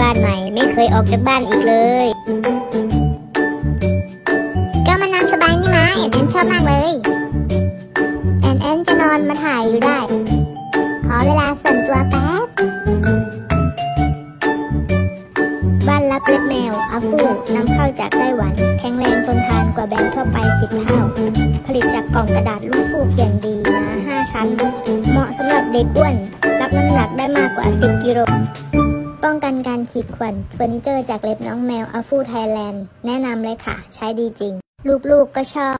บ้านใหม่ ไม่เคยออกจากบ้านอีกเลย ก็มานอนสบายนี่มาแอนแอนชอบมากเลย แอนแอนจะนอนมาถ่ายอยู่ได้ ขอเวลาส่วนตัวแป๊บ บ้านรับเล็บแมวอาฟูนำเข้าจากไต้หวัน แข็งแรงทนทานกว่าแบรนด์ทั่วไปสิบเท่า ผลิตจากกล่องกระดาษลูกฟูกอย่างดีนาห้าชั้น เหมาะสำหรับเด็กอ้วนรับน้ำหนัก ป้องกันการขีดข่วนเฟอร์นิเจอร์จากเล็บน้องแมวอาฟูไทยแลนด์แนะนำเลยค่ะ ใช้ดีจริง ลูกๆก็ชอบ